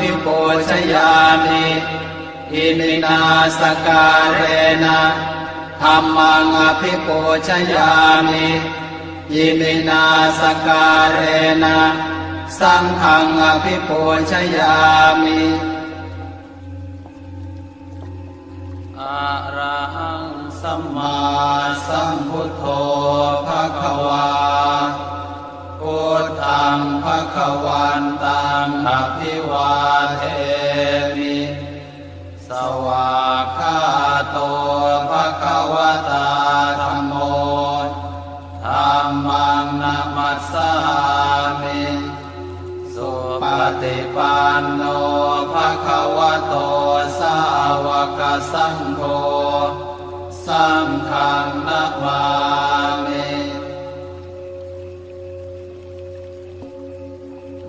ภิปูชยามิอิมินาสการเรนะธรรมังอภิปูชยามิอิมินาสการเรนะสังฆังอภิปูชยามิอะระหังสัมมาสัมพุทโธภะคะวา ทธังภะคะวันตังอภิวาเทมิสวากขาโตภะคะวะตาธัมโมธัมมังนัมมัสสามิสุปฏิปันโนภะคะวะโตสาวกสังโฆสังฆัง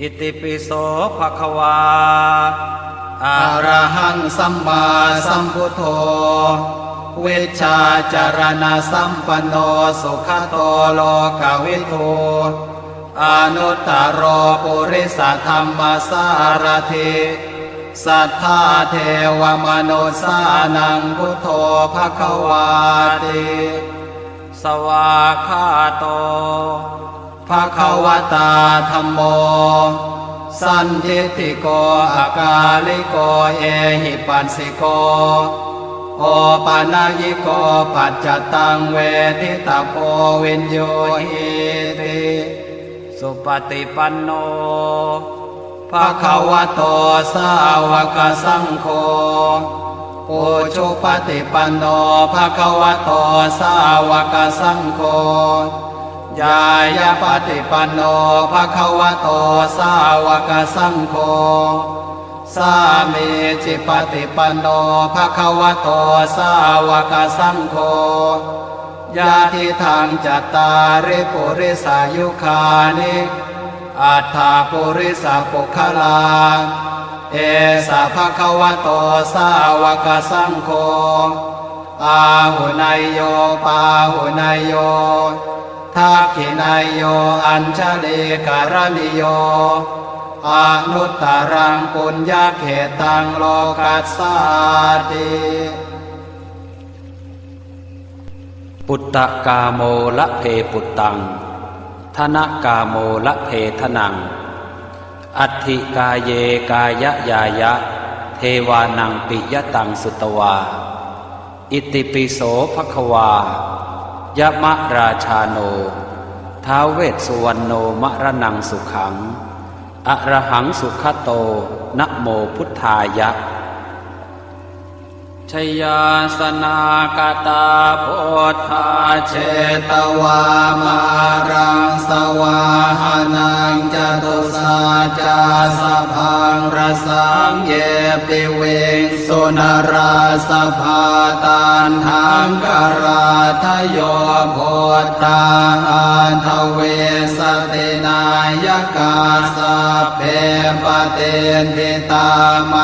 อิติปิโสภะคะวาอะระหังสัมมาสัมพุทโธ เวชาจารณะสัมปันโนสุขโตโลกวิทูอนุตตรโรปุริสธรรมสารถิสัทธาเทวมนุสานังพุทโธภะคะวาติ สวากขาโต ภะคะวตาธัมโม สันทิฏฐิโกอากาลิโกเอหิปัสสิโก โอปานายิโกปัจจตังเวทิตาโพวินโยหิติสุปฏิปันโนภะคะวะโตสาวกสังโฆปุชุปฏิปันโนภะคะวะโตสาวกสังโฆ ยายาปฏิปันโนภะคะวะโตสาวกสังโฆสามีจิปฏิปันโนภะคะวะโตสาวกสังโฆยาทิทางจัตตาริปุริสายุคานิอัฏฐาปุริสาปุคลา เอสะภะคะวะโตสาวกสังโฆอาหุนายโยปาหุนายโย ทักขินายโยอัญชลีการณิโยอนุตตรังปุญญาเขตังโลกัสสาติปุตตะกาโมละเพปุตตัง ธนกาโมละเพทนัง อัติกาเยกายะยายะ เทวานังปิยตังสุตวา อิติปิโสภควา ยะมะราชาโน ท้าเวสสุวรรณโนมะระนังสุขังอะระหังสุขโตนะโมพุทธายะ ชยาสนากตาโพธาเชตวามารังสวาหานังจตุสาจาสพังรสังเยปิเวงสุนราสภาตานทังกราทโยโพธาอันทเวสตินายกาสเพปเตนทิตาไม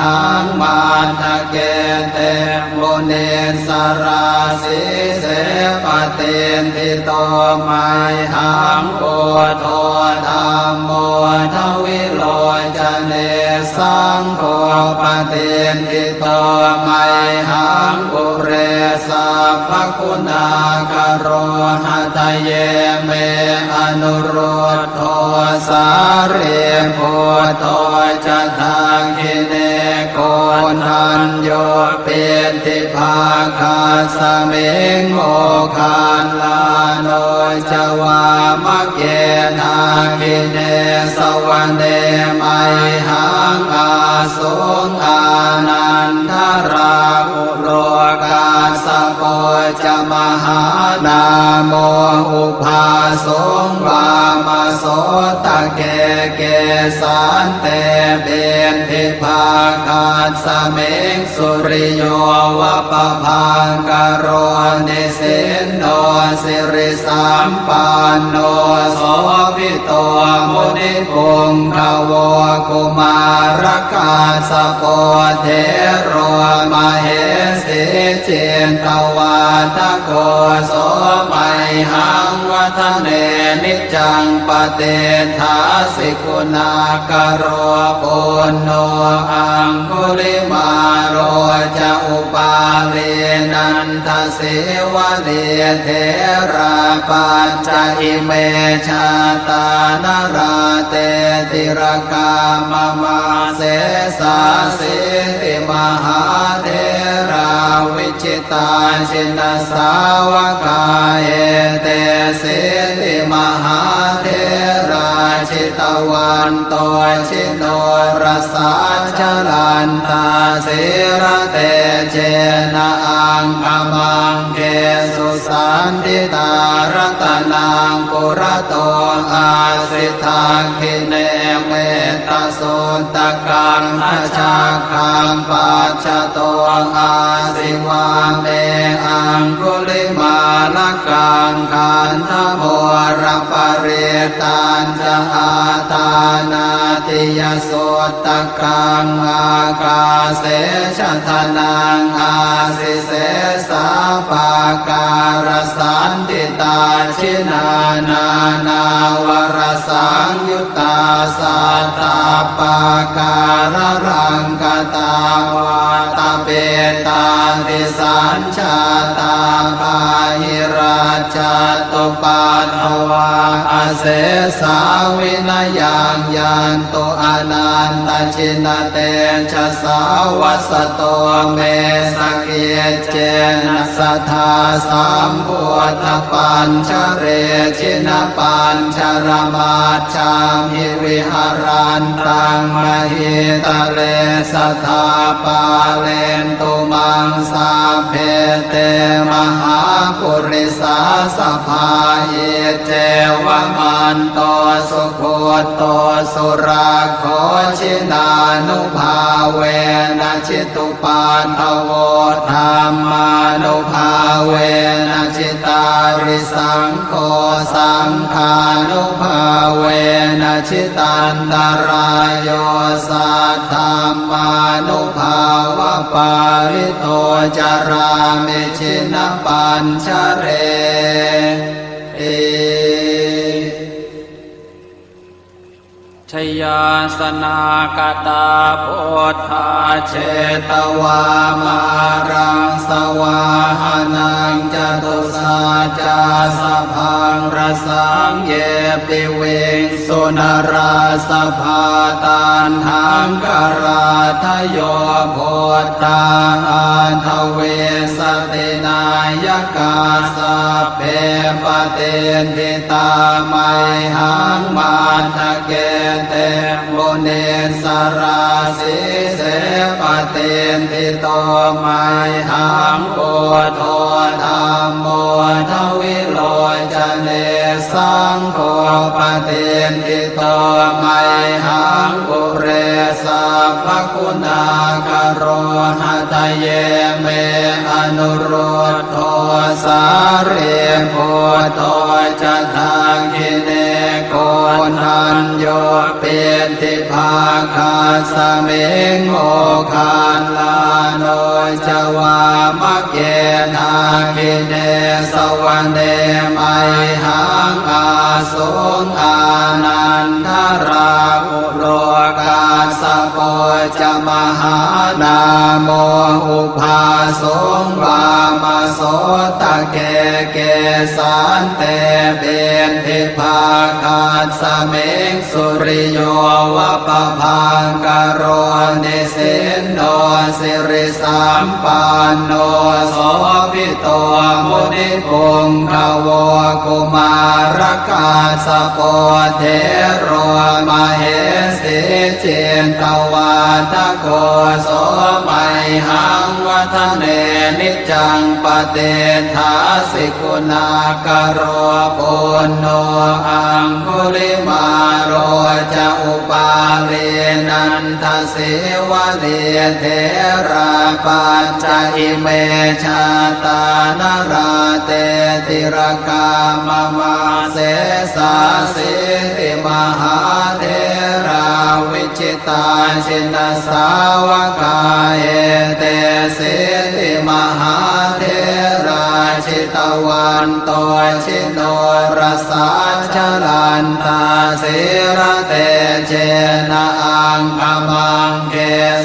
หังมาทะเกเตโมเนสราสิเสปเตนทิโตไมหังโกโทธรรมโมทวิโลจเนสังโฆปเตนทิโตไมหังปุเรสัพพคุณากโรหะทะเยเมอนุโรธโทสาเรโพโทจะทางกินันโยเป็นติภาคาสเมงโมคานลาโนจวามะเกนากิเนสวันเดไมหังอาสุงอานันทราอุโลกาสโป จะมหานาโมอุภาสงวามโสตะเกเกสันเตเบนทิภาคาสเมงสุริโยวะปะพังกโรนิสินโนสิริสัมปันโนโสภิโตมุนิปุงขวกุมารกาสโปเทโรมเหสิเจนตวาทโกโสไมหังวัฒเนนิจังปเตทาสิกุณากโรปุณโนอังคุลิมาโรจะอุปาเลนันทเสวะเลเทราปัญจอิเมชาตานราเตติรกามมาเสสาสิติมหาเท วิจิตาชินสาวกาเอเตสิติมหาเทราชิตวันโตชิโนรสาชลันตาสิระเตเจนะอังกมังเกส นติตารัตนังปุระโตอาสิทาคิเนเมตโสตกังอชาคังปัจจโตอาสิวาเมอังคุลิมาลกังคันธโมรปริตันจะอาตานา ติยโสตกังอากาเสชะทนังอาสิเสสาปาการสันติตาชินานานาวรสังยุตตาสัตตาปาการรังกตาวาตาเปตา ติสัญชาตาปาหิราชาตุปัตถวาอาเสสาวินายังยันโตอนันตชินเตชะสาวัสโตเมสกเกเจนะสัทธาสัมพุทธปัญชเรชินปัญชรมาชามิวิหารันตังมหิตเลสทธาปาเลนตุมังสาเพเตมหาปุริสาสภาเยเจวมันโตสุโคโตสุราโคชินานุภาเวนะชิตุปาทโวธรรมานุภาเวนะชิตาริสังโฆสังฆานุภาเวนะชิตันตรายโยสัทธรรมานุภาวะปาริโตจารามิชินปัญชเรเอชยาสนากตาโพธาเชตวามารังสวาหนังจตุสาจาสะพังรสังเยปิเวงสุนราสภาตานหังกราทโยโพธา เวสตินายกาสะเพปเตนทิตาไมหังมาทะเกเตโมเนสราสิเสปเตนทิโตไมหังโอโทธรรมโมทวิโลจเน สังโฆปเตนทิโตไมหังปุเรสัพพคุณากโรหะทะเยเมอนุรุตโทสาเรโพโตจทังคิเน โกนันโยเป็นทิภาคาสเมงโมคาลาโนจวามะเกนาคิเนสวรรเนไมหังอาสุงอานันทราอุโรกาสโปจะมหานาโมอุภาสงวามโสตะเกเกสันเตเบนทิภาคาสเมงสุริโยวะปะพังกโรนิสินโนสิริสัมปันโนโสภิโตมุนิปุงขวกุมารกาสโปเทโรมาเหสิเจนตวาทโกโสไมหังวัฒเนนิจจังปเตทาสิกุณากโรปุณโนอังคุลิมาโรจะอุปาเลนันทเสวะเลเทราปัจจอิเมชาตานราเตติรกามมาเสสาสิติมหาเทราวิจิตาชินสาวกายเตสิติมหา ตวันตชิโนรสาชลันตาสิระเตเจนะอังคมังเก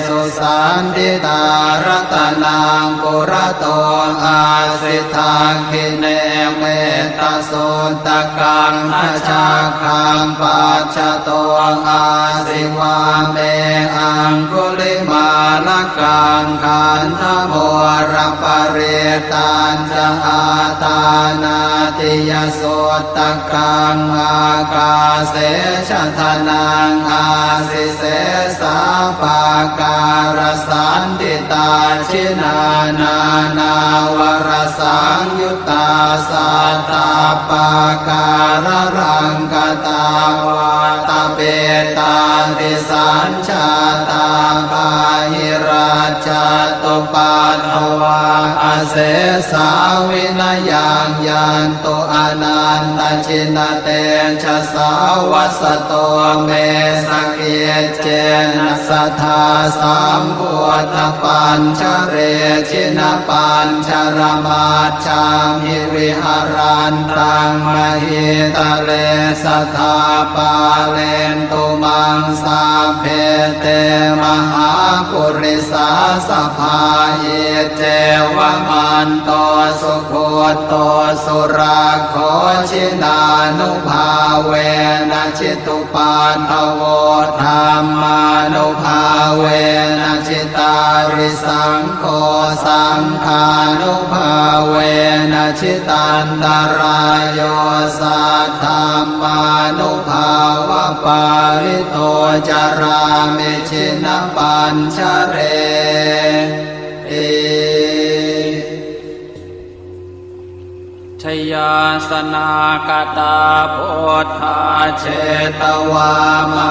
สุสันติตารตนางกุระโตอา สิทาคิเนเมตาสุตกังอาชาคังปัจจโตอาสิวาเมอังคุลิมาลกังขันธโมรปเรตันจะอาตานาติยสุตกังอากาเสชะทนังอาสิเสสาปาการสันติตาชินานา นาวรสังยุตตาสัตตาปาการรังกตาวาตาเปตาติสัญชาตาปาหิราชา ปัตถวาอาเสสาวินยังยันโตอนันตชินเตชะสาวัสโตเมสกเกเจนะสัทธาสัมพุทธปัญชเรชินปัญชรมาชามหิวิหารันตังมหิตะเลสัทาปาเลนตุมังสาเพเตมหาปุริสาสภาเยเจวมันโตสุโคโตสุราโคชินานุภาเวนะชิตุปาทโวธรรมานุภาเวนะชิตาริสังโฆสังฆานุภาเวนะชิตันตรายโยสัทธรรมานุภาวะปาริโตจารามิชินปัญชเราสนากตาโพธาเชเชตวามา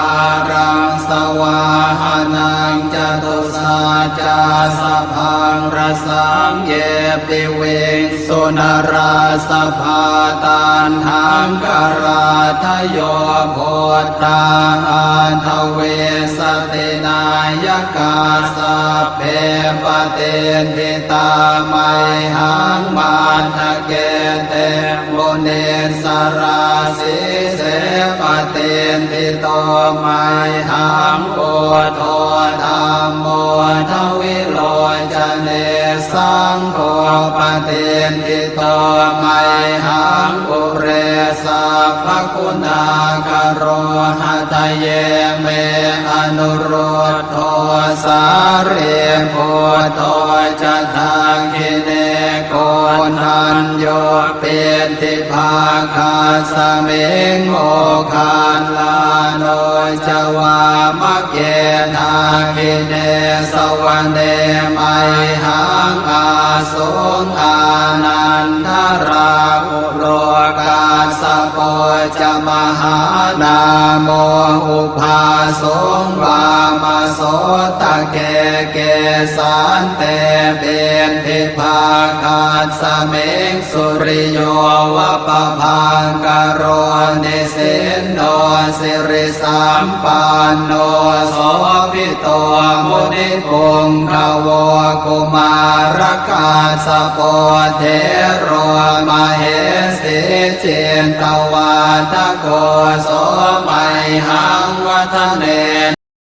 รังสวาหานังจตุสาจาสะพังรสังเยปิเวงสุนราสภาตันหังกราทโยโพธาอันทเวสตินายกาสเพปเตนทิตาไมหังมาทะเกเต มเนสราสิเสปเตนทิโตไมหังโกโทธรรมโมทวิโลจเนสังโฆปเตนทิโตไมหังปุเรสัพพคุณากโรหะทะเยเมอนุโรธโทสาเรโพโตจะทาคิเน ทันโยเป็นทิภาคาสเมงโอคานลาโนจวามะเกทาคิเนสวันเดไมหังอาสุงอานันทราอุโกาสโปจะมหานาโมอุภาสงวามาโสตะเกเกสันเตเป็นทิภาคาสเมงสุริโยวะปะพังกโรนิสินโนสิริสัมปันโนโสภิโตมุนิปุงขโวกุมารกาสโปเทโรมาเหสิเจนตวาทโกโสไมหังวัฒเน